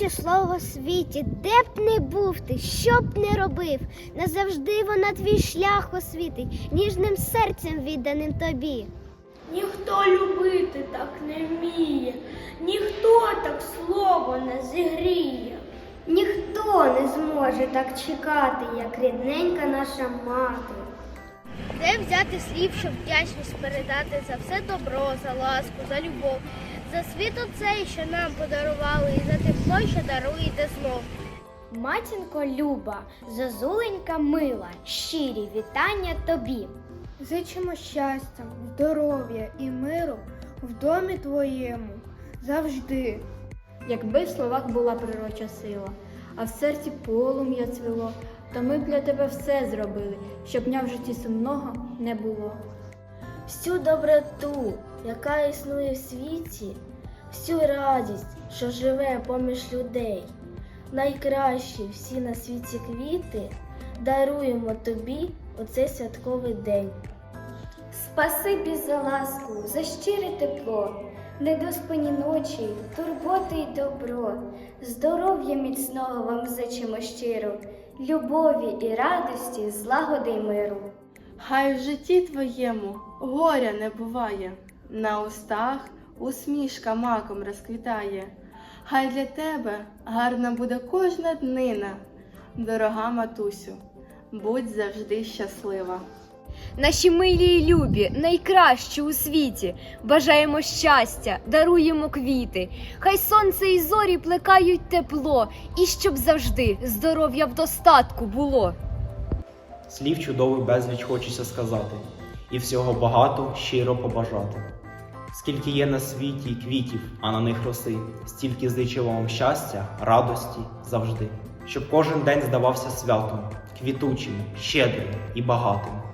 найкраще слово в світі, де б не був ти, що б не робив, назавжди вона твій шлях освітить, ніжним серцем відданим тобі. Ніхто любити так не вміє, ніхто так слово не зігріє. Ніхто не зможе так чекати, як рідненька наша мати. Де взяти слів, щоб вдячність передати за все добро, за ласку, за любов, за світ оцей, що нам подарували, і за тепло, що даруєте знов. Матінко Люба, зозуленька мила, щирі вітання тобі. Зичимо щастя, здоров'я і миру в домі твоєму завжди. Якби в словах була пророча сила, а в серці полум'я цвіло, то ми б для тебе все зробили, щоб дня в житті сумного не було. всю доброту, яка існує в світі, всю радість, що живе поміж людей. Найкращі всі на світі квіти даруємо тобі у цей святковий день. Спасибі за ласку, за щире тепло, недоспані ночі, турботи й добро, здоров'я міцного вам зичимо щиро, любові і радості, злагоди й миру. Хай в житті твоєму горя не буває, на устах усмішка маком розквітає. Хай для тебе гарна буде кожна днина, дорога матусю, будь завжди щаслива. Наші милі й любі, найкращі у світі. Бажаємо щастя, даруємо квіти. Хай сонце і зорі плекають тепло, і щоб завжди здоров'я в достатку було. Слів чудових безліч хочеться сказати, і всього багато щиро побажати. Скільки є на світі квітів, а на них роси, стільки зичила вам щастя, радості завжди, щоб кожен день здавався святом, квітучим, щедрим і багатим.